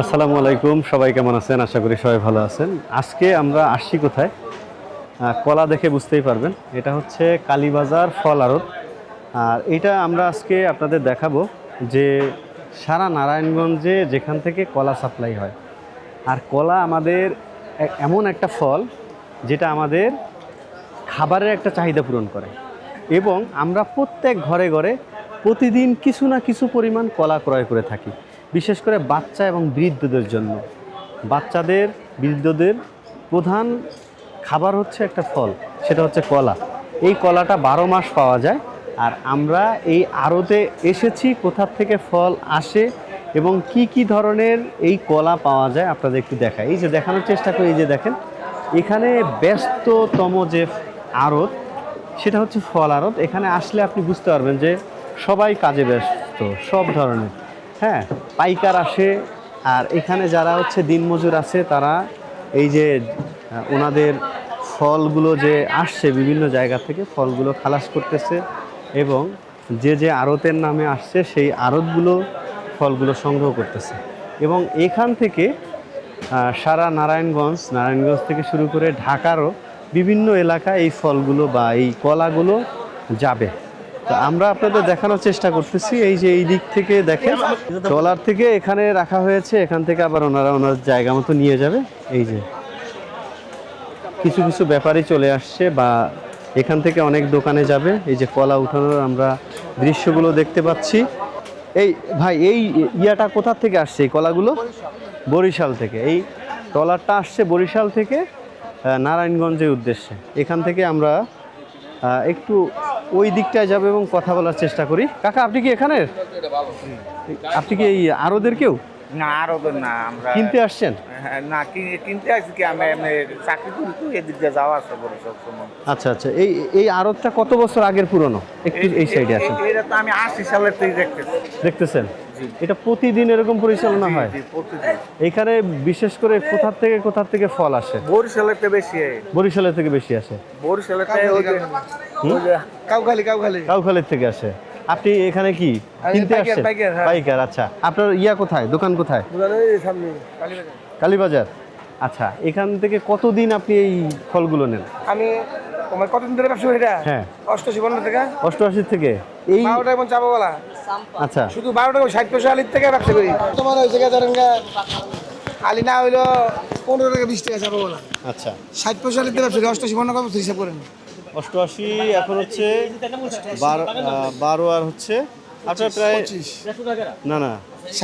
আসসালামু আলাইকুম, সবাই কেমন আছেন? আশা করি সবাই ভালো আছেন। আজকে আমরা আসছি কোথায়? কলা দেখে বুঝতেই পারবেন। এটা হচ্ছে কালীবাজার ফল আড়ত আর এটা আমরা আজকে আপনাদের দেখাবো যে সারা নারায়ণগঞ্জে যেখান থেকে কলা সাপ্লাই হয়। আর কলা আমাদের এমন একটা ফল যেটা আমাদের খাবারের একটা চাহিদা পূরণ করে। এবং আমরা প্রত্যেক ঘরে ঘরে প্রতিদিন কিছু না কিছু পরিমাণ কলা ক্রয় করে থাকি। বিশেষ করে বাচ্চা এবং বৃদ্ধদের জন্য। বাচ্চাদের, বৃদ্ধদের প্রধান খাবার হচ্ছে একটা ফল, সেটা হচ্ছে কলা। এই কলাটা বারো মাস পাওয়া যায় আর আমরা এই আড়তে এসেছি কোথা থেকে ফল আসে এবং কি কি ধরনের এই কলা পাওয়া যায় আপনাদের একটু দেখাই। এই যে দেখানোর চেষ্টা করি, এই যে দেখেন, এখানে ব্যস্ততম যে আড়ত, সেটা হচ্ছে ফল আড়ত। এখানে আসলে আপনি বুঝতে পারবেন যে সবাই কাজে ব্যস্ত, সব ধরনের। হ্যাঁ পাইকার আসে। আর এখানে যারা হচ্ছে দিনমজুর আছে, তারা এই যে ওনাদের ফলগুলো যে আসছে বিভিন্ন জায়গা থেকে, ফলগুলো খালাস করতেছে এবং যে যে আড়তের নামে আসছে, সেই আড়তগুলো ফলগুলো সংগ্রহ করতেছে। এবং এখান থেকে সারা নারায়ণগঞ্জ নারায়ণগঞ্জ থেকে শুরু করে ঢাকারও বিভিন্ন এলাকায় এই ফলগুলো বা এই কলাগুলো যাবে। আমরা আপনাদের দেখানোর চেষ্টা করতেছি, এই যে এই দিক থেকে দেখেন, ট্রলার থেকে এখানে রাখা হয়েছে, এখান থেকে আবার ওনারা ওনার জায়গা মতো নিয়ে যাবে, এই যে। কিছু কিছু ব্যাপারই চলে আসছে বা এখান থেকে অনেক দোকানে যাবে, এই যে কলা উঠানোর আমরা দৃশ্যগুলো দেখতে পাচ্ছি। এই ভাই, এই ইয়াটা কোথা থেকে আসছে, এই কলাগুলো? বরিশাল থেকে। এই ট্রলারটা আসছে বরিশাল থেকে নারায়ণগঞ্জের উদ্দেশ্যে। এখান থেকে আমরা একটু ওই দিকটায় যাবে এবং কথা বলার চেষ্টা করি। কাকা আপনি কি এখানের? আপনি কি এই আরোদের কেউ? না আরও তো না আমরা কিনতে আসছেন? হ্যাঁ, না কিনতে আসছি কি? আমি চাকরি করি তো এদিক দিয়ে যাওয়া আসা করি সব সময় আচ্ছা আচ্ছা। এই এই আরতটা কত বছর আগের পুরনো? একটু এই সাইডে আছে এটা তো আমি আশি সালের থেকে দেখতেছি। দেখতেছেন। এটা প্রতিদিন এরকম পরিচালনা হয়? এখানে বিশেষ করে কোথা থেকে কোথা থেকে ফল আসে? বরিশালের তো বেশি। বরিশালের থেকে বেশি আসে? বরিশালের কাউখালি কাউখালি। কাউখালের থেকে আসে। আপনি এখানে কি? আমি কিনতে পাইকার, আসছেন পাইকার, হ্যাঁ। আচ্ছা। আপনার ইয়া কোথায়? দোকান কোথায়? কালীবাজার। আচ্ছা এখান থেকে কতদিন আপনি এই ফলগুলো নেন? আমি তোমার কতদিন ধরে ব্যবসা এটা? হ্যাঁ। অষ্টআশি পনেরো থেকে? অষ্টআশি থেকে। এই বারোটা এবং চাপা বলা। আচ্ছা। শুধু বারোটা ষাট পয়সা আলির থেকে ব্যবসা করি। তোমার হয়েছে গিয়ে ধরেন আলি না হইল পনেরো টাকা বিশ টাকা চাপা বলা। আচ্ছা। ষাট পয়সা আলির থেকে ব্যবসা করি অষ্টআশি পনেরো কত হিসাব করেন? অষ্টআশি এখন হচ্ছে বারো বারো আর হচ্ছে আপনার প্রায় পঁচিশ। না না।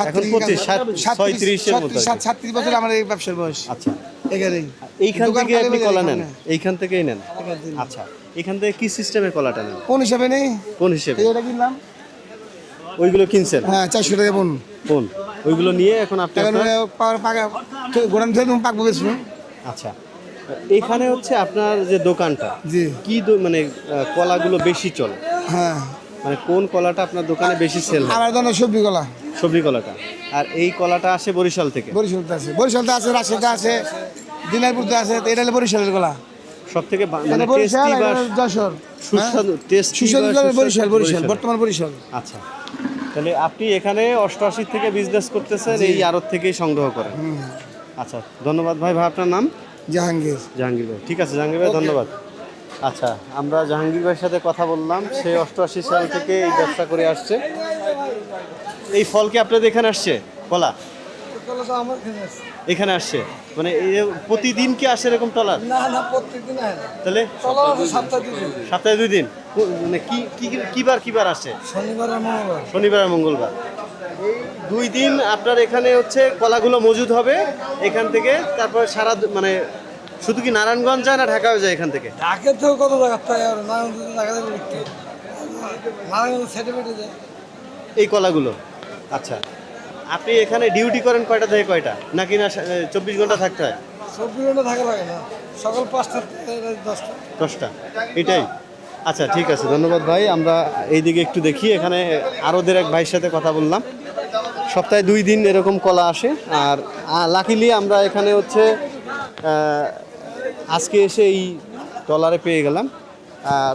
এখন সাতত্রিশ পঁচিশ ছয়ত্রিশের মতো সাতত্রিশ বছর আমার এই ব্যবসার বয়স। আচ্ছা। এখানেই এইখান থেকে আপনি কলা নেন। এইখান থেকেই নেন। আচ্ছা এখান থেকে কি সিস্টেমে কলাটা নেন? কোন হিসাবে নেই? কোন হিসেবে? এটা কিনলাম ওইগুলো কিনছেন? হ্যাঁ চারশো টাকা বোন। কোন? ওইগুলো নিয়ে এখন আপনি আপনার- গোড়ান থেকে তুমি পাকবো বেশি আচ্ছা এখানে হচ্ছে আপনার যে দোকানটা জি। কি মানে কলাগুলো বেশি চলে? হ্যাঁ। মানে কোন কলাটা আপনার দোকানে বেশি সেল হয়? আমার ধরনের সবজি কলা। সবজি কলাটা। আর এই কলাটা আসে বরিশাল থেকে? বরিশালতে আছে। বরিশালতে আছে রাজশাহীতে আছে দিনাজপুরতে আছে তো এটা হলো বরিশালের গলা সব থেকে মানে টেস্টি বা যশোর। সুস্বাদু টেস্টি সুস্বাদু জলের বরিশাল বরিশাল বর্তমান বরিশাল। আচ্ছা। তাহলে আপনি এখানে অষ্টআশি থেকে বিজনেস করতেছেন এই আড়ত থেকেই সংগ্রহ করেন। আচ্ছা ধন্যবাদ ভাই ভাই আপনার নাম? জাহাঙ্গীর। জাহাঙ্গীর ভাই ঠিক আছে জাহাঙ্গীর ভাই ধন্যবাদ। আচ্ছা আমরা জাহাঙ্গীর ভাইয়ের সাথে কথা বললাম সে অষ্টআশি সাল থেকে এই ব্যবসা করে আসছে। এই ফল কি আপনাদের এখানে আসছে? কলা? এখানে আসছে? মানে প্রতিদিন কি আসে এরকম টলার না না প্রত্যেকদিন তাহলে? সপ্তাহে দিন। সপ্তাহে দুই দিন? মানে কি কি কিবার কিবার আসে শনিবার আর মঙ্গলবার। শনিবার আর মঙ্গলবার। দুই দিন আপনার এখানে হচ্ছে কলাগুলো মজুদ হবে এখান থেকে তারপর সারা মানে শুধু কি নারায়ণগঞ্জ যায় না ঢাকাও যায় এখান থেকে? ঢাকে তো কত জায়গা? তাই আর নারায়ণগঞ্জ জায়গা থেকে নারায়ণগঞ্জ সেটে যায়। এই কলাগুলো? আচ্ছা। আপনি এখানে ডিউটি করেন কয়টা থেকে কয়টা? নাকি না চব্বিশ ঘণ্টা থাকতে হয়? চব্বিশ ঘণ্টা থাকা লাগে না। সকাল পাঁচটা দশটা। দশটা। এটাই। আচ্ছা ঠিক আছে ধন্যবাদ ভাই। আমরা এইদিকে একটু দেখি এখানে আরোদের এক ভাইয়ের সাথে কথা বললাম। সপ্তাহে দুই দিন এরকম কলা আসে। আর লাকিলি আমরা এখানে হচ্ছে আজকে এসে এই টলারে পেয়ে গেলাম। আর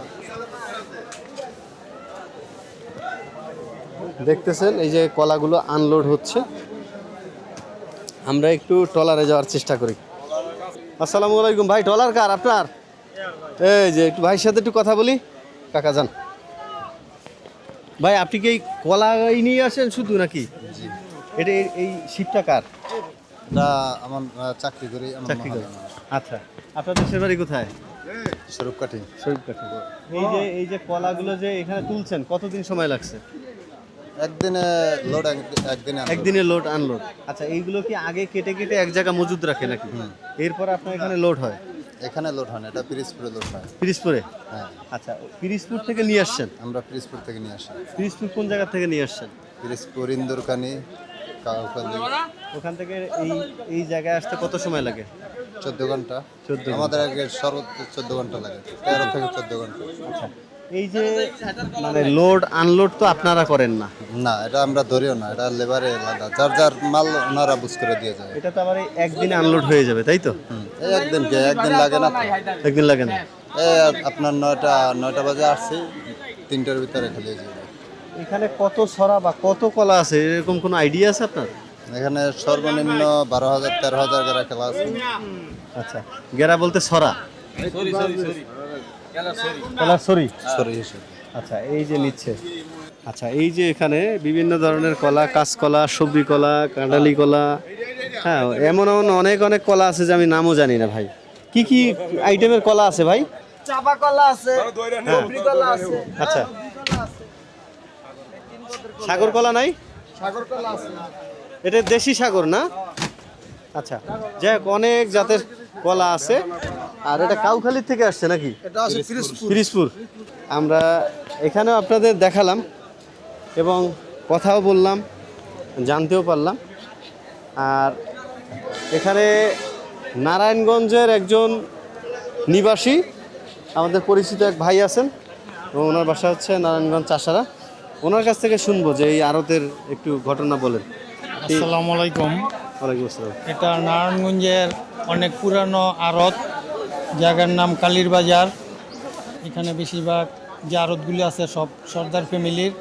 দেখতেছেন এই যে কলাগুলো আনলোড হচ্ছে। আমরা একটু ট্রলারে যাওয়ার চেষ্টা করি। আসসালামু আলাইকুম ভাই ট্রলার কার আপনার? এই যে একটু ভাইয়ের সাথে একটু কথা বলি। কাকা যান। ভাই আপনি কি এই কলা এই নিয়ে আসেন শুধু নাকি? এটা এই- শিপটা কার? এটা আমার চাকরি করি চাকরি করে আচ্ছা আপনার দেশের বাড়ি কোথায়? স্বরূপ কাঠি এই যে এই যে কলাগুলো যে এখানে তুলছেন কতদিন সময় লাগছে? একদিনে লোড একদিনে লোড আনলোড আচ্ছা এইগুলো কি আগে কেটে কেটে এক জায়গা মজুদ রাখে নাকি? এরপর আপনার এখানে লোড হয়? এখানে লোড হয় না এটা পিরিজপুরে লোড হয়। পিরিজপুরে? হ্যাঁ। আচ্ছা পিরিজপুর থেকে নিয়ে আসছেন? আমরা পিরিজপুর থেকে নিয়ে আসি। পিরিজপুর কোন জায়গা থেকে নিয়ে আসছেন? পিরিজপুর ইন্দুরকানি ওখান থেকে এই এই জায়গায় আসতে কত সময় লাগে? চোদ্দ ঘণ্টা। 14 ঘণ্টা। আমাদের আগে সর্বোচ্চ চোদ্দ ঘণ্টা লাগে তেরো থেকে চোদ্দ ঘণ্টা। আচ্ছা। এই যে মানে লোড আনলোড তো আপনারা করেন না। না এটা আমরা ধরিও না এটা লেবারে আলাদা। যার যার মাল ওনারা বুঝ করে দিয়ে যায়। এটা তো আবার এই একদিনে আনলোড হয়ে যাবে তাই তো? এই একদিন কে একদিন লাগে না তো। একদিন লাগে না। এই আপনার নয়টা নয়টা বাজে আসছি তিনটার ভিতরে খালি হয়ে যাবে। এখানে কত সরা বা কত কলা আছে? এরকম কোনো আইডিয়া আছে আপনার? এখানে সর্বনিম্ন বারো হাজার তেরো হাজার করে খেলা আছে। আচ্ছা গেরা বলতে ছড়া কলার সরি সরি আচ্ছা এই যে নিচ্ছে। আচ্ছা এই যে এখানে বিভিন্ন ধরনের কলা কাঁচকলা সবজি কলা কাঁঠালি কলা হ্যাঁ এমন এমন অনেক অনেক কলা আছে যে আমি নামও জানি না ভাই। কি কি আইটেমের কলা আছে ভাই? চাপা কলা আছে কলা আছে। আচ্ছা। সাগর কলা নাই? সাগর কলা আছে। এটা দেশি সাগর না? আচ্ছা যাই হোক অনেক জাতের কলা আছে। আর এটা কাউখালীর থেকে আসছে নাকি? পিরিজপুর। আমরা এখানেও আপনাদের দেখালাম এবং কথাও বললাম জানতেও পারলাম। আর এখানে নারায়ণগঞ্জের একজন নিবাসী আমাদের পরিচিত এক ভাই আছেন এবং ওনার বাসা হচ্ছে নারায়ণগঞ্জ চাষারা। ওনার কাছ থেকে শুনব যে এই আড়তের একটু ঘটনা বলেন। আসসালামু আলাইকুম। ওয়ালাইকুম আসসালাম এটা নারায়ণগঞ্জের অনেক পুরানো আড়ত জায়গার নাম কালীর বাজার। এখানে বেশিরভাগ যে আড়তগুলি আছে সব সর্দার ফ্যামিলির।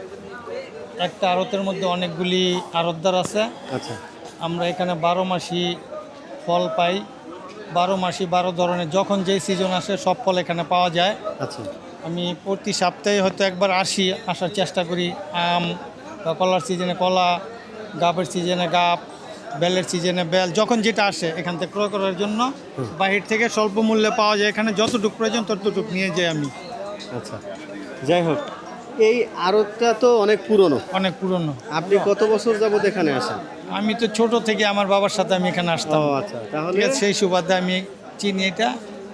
একটা আড়তের মধ্যে অনেকগুলি আড়তদার আছে। আচ্ছা। আমরা এখানে বারো মাসি ফল পাই। বারো মাসি বারো ধরনের যখন যেই সিজন আসে সব ফল এখানে পাওয়া যায়। আচ্ছা। আমি প্রতি সপ্তাহে হয়তো একবার আসি আসার চেষ্টা করি আম বা কলার সিজনে কলা গাবের সিজনে গাব বেলের সিজনে বেল যখন যেটা আসে এখান থেকে ক্রয় করার জন্য বাহির থেকে স্বল্প মূল্যে পাওয়া যায়। এখানে যতটুকু প্রয়োজন ততটুকু নিয়ে যাই আমি। আচ্ছা যাই হোক এই আড়তটা তো অনেক পুরনো। অনেক পুরনো। আপনি কত বছর যাবত এখানে আসেন আমি তো ছোট থেকে আমার বাবার সাথে আমি এখানে আসতাম। আচ্ছা তাহলে? সেই সুবাদে আমি চিনি এটা।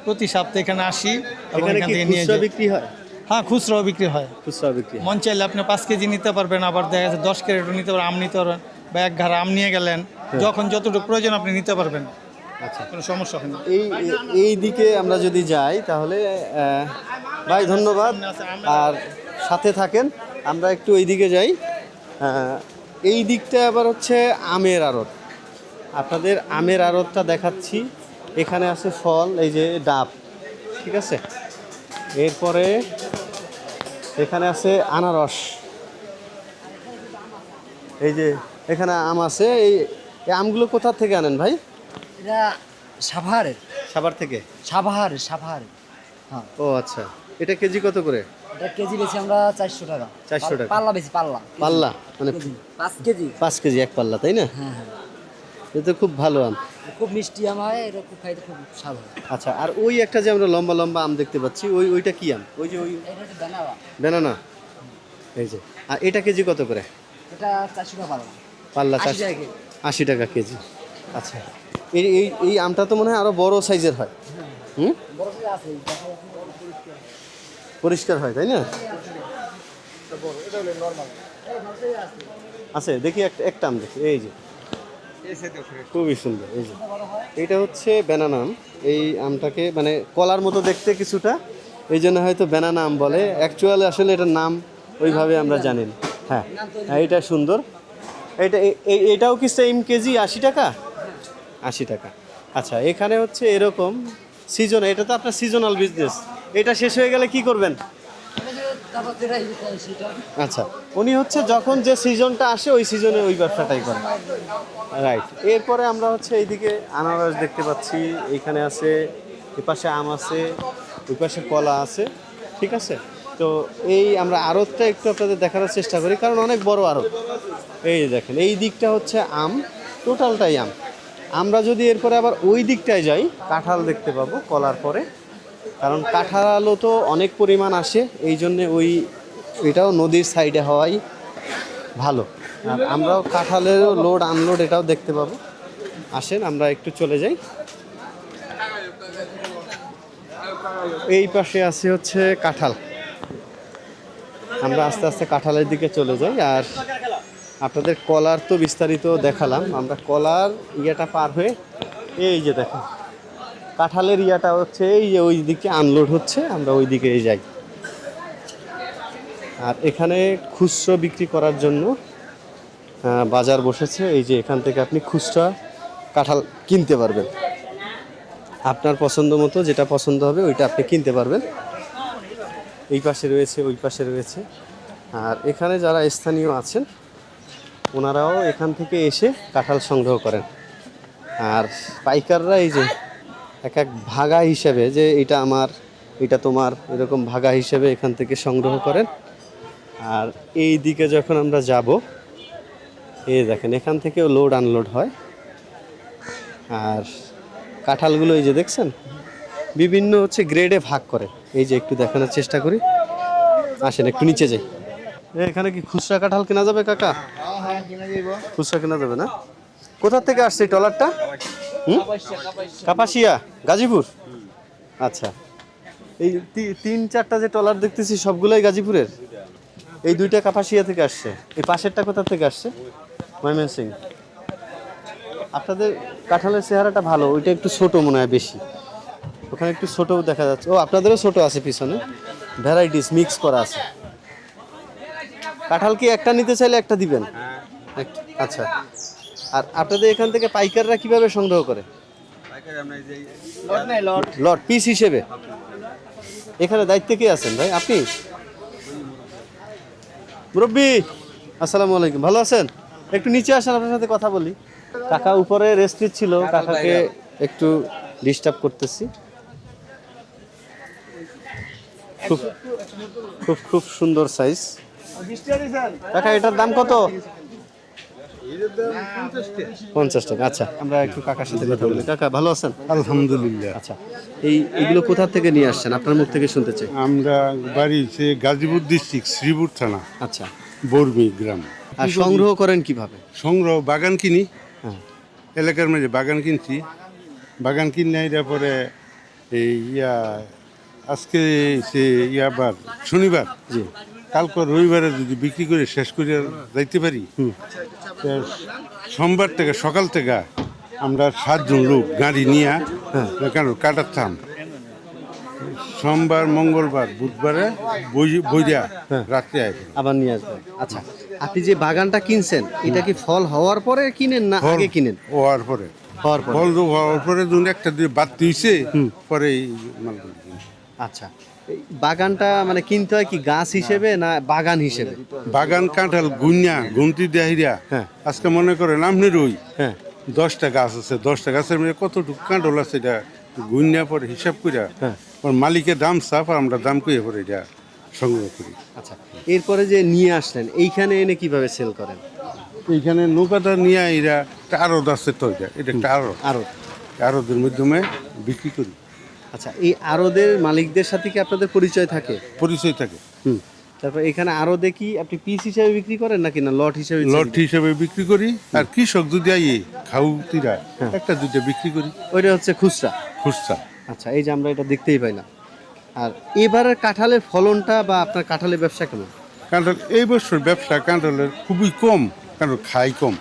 প্রতি সপ্তাহে এখানে আসি এবং এখানে থেকে নিয়ে যাই। বিক্রি হয়? হ্যাঁ খুচরাও বিক্রি হয়। খুচরা বিক্রি। মন চাইলে আপনি পাঁচ কেজি নিতে পারবেন আবার দেখা যাচ্ছে দশ ক্যারেটও নিতে পারবেন আম নিতে পারবেন বা এক ঘাড় আম নিয়ে গেলেন। যখন যতটুকু প্রয়োজন আপনি নিতে পারবেন। আচ্ছা। কোনো সমস্যা হয় না। এই এই দিকে আমরা যদি যাই তাহলে ভাই ধন্যবাদ। আর সাথে থাকেন আমরা একটু এই দিকে যাই এই দিকটা আবার হচ্ছে আমের আড়ত। আপনাদের আমের আড়তটা দেখাচ্ছি। এখানে আছে ফল এই যে ডাব ঠিক আছে? এরপরে এখানে আছে আনারস। এই যে এখানে আম আছে এই এই আমগুলো কোথা থেকে আনেন ভাই? এটা সাভারের সাভার থেকে? সাভার সাভার। হ্যাঁ। ও আচ্ছা। এটা কেজি কত করে? এটা কেজি বেশি আমরা চারশো টাকা। 400 টাকা। পাল্লা বেশি পাল্লা। পাল্লা? মানে পাঁচ কেজি। পাঁচ কেজি এক পাল্লা তাই না? হ্যাঁ হ্যাঁ। এটা খুব ভালো আম। খুব মিষ্টি আম হয় এটা খুব খাইতে খুব স্বাদ হয়। আচ্ছা আর ওই একটা যে আমরা লম্বা লম্বা আম দেখতে পাচ্ছি ওই ওইটা কি আম? ওই যে ওই বেনানা এই যে। আর এটা কেজি কত করে? এটা চারশো টাকা পাল্লা। পাল্লা চারশো। আশি টাকা কেজি। আচ্ছা। এই এই এই আমটা তো মনে হয় আরও বড় সাইজের হয়। হুম? পরিষ্কার। হয়, তাই না? আছে, দেখি একটা একটা আম দেখি। এই যে। খুবই সুন্দর, এই যে। এটা হচ্ছে ব্যানানা আম। এই আমটাকে মানে কলার মতো দেখতে কিছুটা। এই জন্য হয়তো ব্যানানা আম বলে। অ্যাকচুয়ালি আসলে এটার নাম ওইভাবে আমরা জানি হ্যাঁ হ্যাঁ এটা সুন্দর। এটা এটাও কি সেম কেজি? আশি টাকা? আশি টাকা। আচ্ছা এখানে হচ্ছে এরকম সিজন এটা তো আপনার সিজনাল বিজনেস এটা শেষ হয়ে গেলে কি করবেন? আচ্ছা উনি হচ্ছে যখন যে সিজনটা আসে, ওই সিজনে ওই ব্যবসাটাই করেন। রাইট এরপরে আমরা হচ্ছে এইদিকে আনারস দেখতে পাচ্ছি। এইখানে আছে, এপাশে আম আছে ওই পাশে কলা আছে। ঠিক আছে? তো এই আমরা আড়তটা একটু আপনাদের দেখানোর চেষ্টা করি, কারণ অনেক বড় আড়ত। এই দেখেন, এই দিকটা হচ্ছে আম, টোটালটাই আম। আমরা যদি এরপরে আবার ওই দিকটায় যাই, কাঁঠাল দেখতে পাবো কলার পরে, কারণ কাঁঠালও তো অনেক পরিমাণ আসে, এই জন্যে ওই, এটাও নদীর সাইডে হওয়াই ভালো। আর আমরাও কাঁঠালেরও লোড আনলোড এটাও দেখতে পাবো। আসেন, আমরা একটু চলে যাই। এই পাশে আছে হচ্ছে কাঁঠাল। আমরা আস্তে আস্তে কাঁঠালের দিকে চলে যাই, আর আপনাদের কলার তো বিস্তারিত দেখালাম। আমরা কলার ইয়েটা পার হয়ে, এই যে দেখেন, কাঁঠালের ইয়াটা হচ্ছে এই যে ওই দিকে আনলোড হচ্ছে, আমরা ওই দিকে যাই। আর এখানে খুচরো বিক্রি করার জন্য বাজার বসেছে, এই যে এখান থেকে আপনি খুচরা কাঁঠাল কিনতে পারবেন। আপনার পছন্দ মতো যেটা পছন্দ হবে, ওইটা আপনি কিনতে পারবেন। এই পাশে রয়েছে, ওই পাশে রয়েছে। আর এখানে যারা স্থানীয় আছেন, ওনারাও এখান থেকে এসে কাঁঠাল সংগ্রহ করেন। আর পাইকাররা এই যে এক এক ভাগা হিসেবে যে এটা আমার, এটা তোমার, এরকম ভাগা হিসেবে এখান থেকে সংগ্রহ করেন। আর এই দিকে যখন আমরা যাব এই দেখেন, এখান থেকেও লোড আনলোড হয়। আর কাঁঠালগুলো এই যে দেখছেন বিভিন্ন হচ্ছে গ্রেডে ভাগ করে। এই যে একটু দেখানোর চেষ্টা করি। আসেন, একটু নিচে যাই। এখানে কি খুচরা কাঁঠাল কেনা যাবে কাকা? খুচরা কেনা যাবে না? কোথা থেকে আসছে এই ট্রলারটা? কাপাসিয়া, গাজীপুর? আচ্ছা। এই তিন, চারটা যে ট্রলার দেখতেছি, সবগুলোই গাজীপুরের? এই দুইটা কাপাসিয়া থেকে আসছে। এই পাশেরটা কোথা থেকে আসছে? ময়মনসিং আপনাদের কাঁঠালের চেহারাটা ভালো, ওইটা একটু ছোট মনে হয় বেশি। ওখানে একটু ছোটও দেখা যাচ্ছে। ও আপনাদেরও ছোট আছে পিছনে? ভ্যারাইটিস মিক্স করা আছে। কাঁঠাল কি একটা নিতে চাইলে একটা দিবেন? এক- আচ্ছা। আর আপনাদের এখান থেকে পাইকাররা কীভাবে সংগ্রহ করে? লট পিস হিসেবে? এখানে দায়িত্বে কে আছেন ভাই? আপনি? মুরব্বী আসসালামু আলাইকুম। ভালো আছেন? একটু নিচে আসেন আপনার সাথে কথা বলি। কাকা উপরে রেস্ট ছিল কাকাকে একটু ডিস্টার্ব করতেছি। খুব খুব খুব সুন্দর সাইজ কাকা এটার দাম কত? পঞ্চাশ টাকা আচ্ছা। আমরা একটু কাকার সাথে কথা বলি। কাকা ভালো আছেন? আলহামদুলিল্লাহ। আচ্ছা এই এগুলো কোথা থেকে নিয়ে আসছেন? আপনার মুখ থেকে শুনতে চাই। আমরা বাড়ি সে গাজীপুর ডিস্ট্রিক্ট শ্রীপুর থানা আচ্ছা। বর্মি গ্রাম। আর সংগ্রহ করেন কীভাবে? সংগ্রহ বাগান কিনি। হ্যাঁ। এলাকার মাঝে বাগান কিনছি। বাগান কিনে পরে এই ইয়া আজকে সে ইয়াবার শনিবার জি। কালকে রবিবারে যদি বিক্রি করে শেষ করে যাইতে পারি সোমবার থেকে সকাল থেকে আমরা সাতজন লোক গাড়ি নিয়ে কেন কাটাতাম। সোমবার মঙ্গলবার বুধবারে বই- বইরা রাত্রে আয় আবার নিয়ে আসবেন আচ্ছা আপনি যে বাগানটা কিনছেন এটা কি ফল হওয়ার পরে কিনেন না আগে কিনেন? হওয়ার পরে। হওয়ার পরে। ফল হওয়ার পরে যখন একটা দিয়ে বাদ দিয়েছে পরে কিনছি। আচ্ছা। বাগানটা মানে কিনতে হয় কি গাছ হিসেবে না বাগান হিসেবে? বাগান কাঁঠাল গুন্যা গুমতি দেহিরা হ্যাঁ। আজকে মনে করেন আপনার রুই। হ্যাঁ। দশটা গাছ আছে দশটা গাছের মধ্যে কতটুকু কাঁঠাল আছে এটা গুন্যা পরে হিসাব করে হ্যাঁ। মালিকের দাম চাপ আর আমরা দাম করে পরে এটা সংগ্রহ করি। আচ্ছা এরপরে যে নিয়ে আসলেন এইখানে এনে কীভাবে সেল করেন? এইখানে নৌকাটা নিয়ে এরা একটা আড়ত আছে তো এটা এটা একটা আড়ত। আরও আড়তের মাধ্যমে বিক্রি করি। আচ্ছা এই আরদের মালিকদের সাথে কি আপনাদের পরিচয় থাকে? পরিচয় থাকে। হুম তারপর এখানে আরও দেখি আপনি পিস হিসাবে বিক্রি করেন নাকি না লট হিসাবে লট হিসাবে বিক্রি করি আর কৃষক যদি আইয়ে খাউতিরা একটা দুইটা বিক্রি করি। ওইটা হচ্ছে খুচরা? খুচরা। আচ্ছা এই যে আমরা এটা দেখতেই পাই না আর এবারের কাঁঠালের ফলনটা বা আপনার কাঁঠালের ব্যবসা কেমন? কাঁঠাল এই বছর ব্যবসা কাঁঠালের খুবই কম কারণ খাই কম।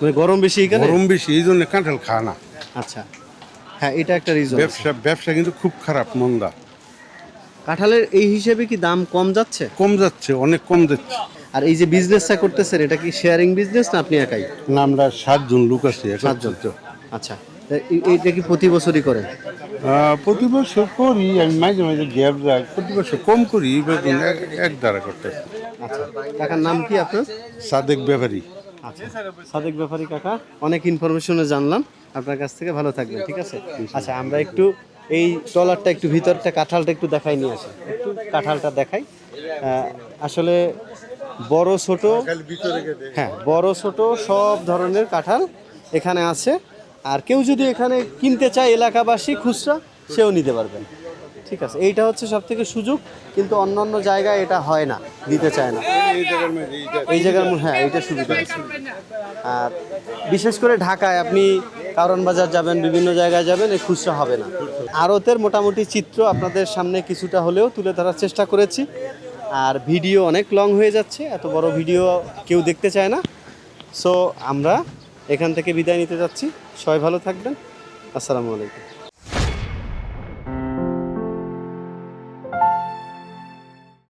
মানে গরম বেশি এখানে? গরম বেশি এই জন্য কাঁঠাল খায় না। আচ্ছা হ্যাঁ এটা একটা রিজন ব্যবসা ব্যবসা কিন্তু খুব খারাপ মন্দা। কাঁঠালের এই হিসেবে কি দাম কম যাচ্ছে? কম যাচ্ছে অনেক কম যাচ্ছে। আর এই যে বিজনেসটা করতেছেন এটা কি শেয়ারিং বিজনেস না আপনি একাই? না আমরা সাতজন লোক আছি সাতজন। তো। আচ্ছা এ- এইটা কি প্রতি বছরই করেন? প্রতি বছর করি আমি মাঝে মাঝে গ্যাপ যাই প্রতি বছর কম করি এক দ্বারা করতে আচ্ছা কাকার নাম কি আপনার? সাদেক ব্যাপারী। আচ্ছা সাদেক ব্যাপারী কাকা অনেক ইনফরমেশনে জানলাম। আপনার কাছ থেকে ভালো থাকবেন ঠিক আছে? আচ্ছা আমরা একটু এই ট্রলারটা একটু ভিতরটা কাঁঠালটা একটু দেখাই নিয়ে আসি। একটু কাঁঠালটা দেখাই। আসলে বড় ছোট হ্যাঁ বড় ছোট সব ধরনের কাঁঠাল এখানে আছে। আর কেউ যদি এখানে কিনতে চায় এলাকাবাসী খুচরা সেও নিতে পারবেন। ঠিক আছে এইটা হচ্ছে সব থেকে সুযোগ কিন্তু অন্যান্য জায়গায় এটা হয় না দিতে চায় না। এই জায়গার হ্যাঁ এইটা সুবিধা। আছে আর বিশেষ করে ঢাকায় আপনি কারণ বাজার যাবেন, বিভিন্ন জায়গায় যাবেন, এই খুচরা হবে না। আড়তের মোটামুটি চিত্র আপনাদের সামনে কিছুটা হলেও তুলে ধরার চেষ্টা করেছি। আর ভিডিও অনেক লং হয়ে যাচ্ছে, এত বড় ভিডিও কেউ দেখতে চায় না। সো আমরা এখান থেকে বিদায় নিতে যাচ্ছি। সবাই ভালো থাকবেন। আসসালামু আলাইকুম।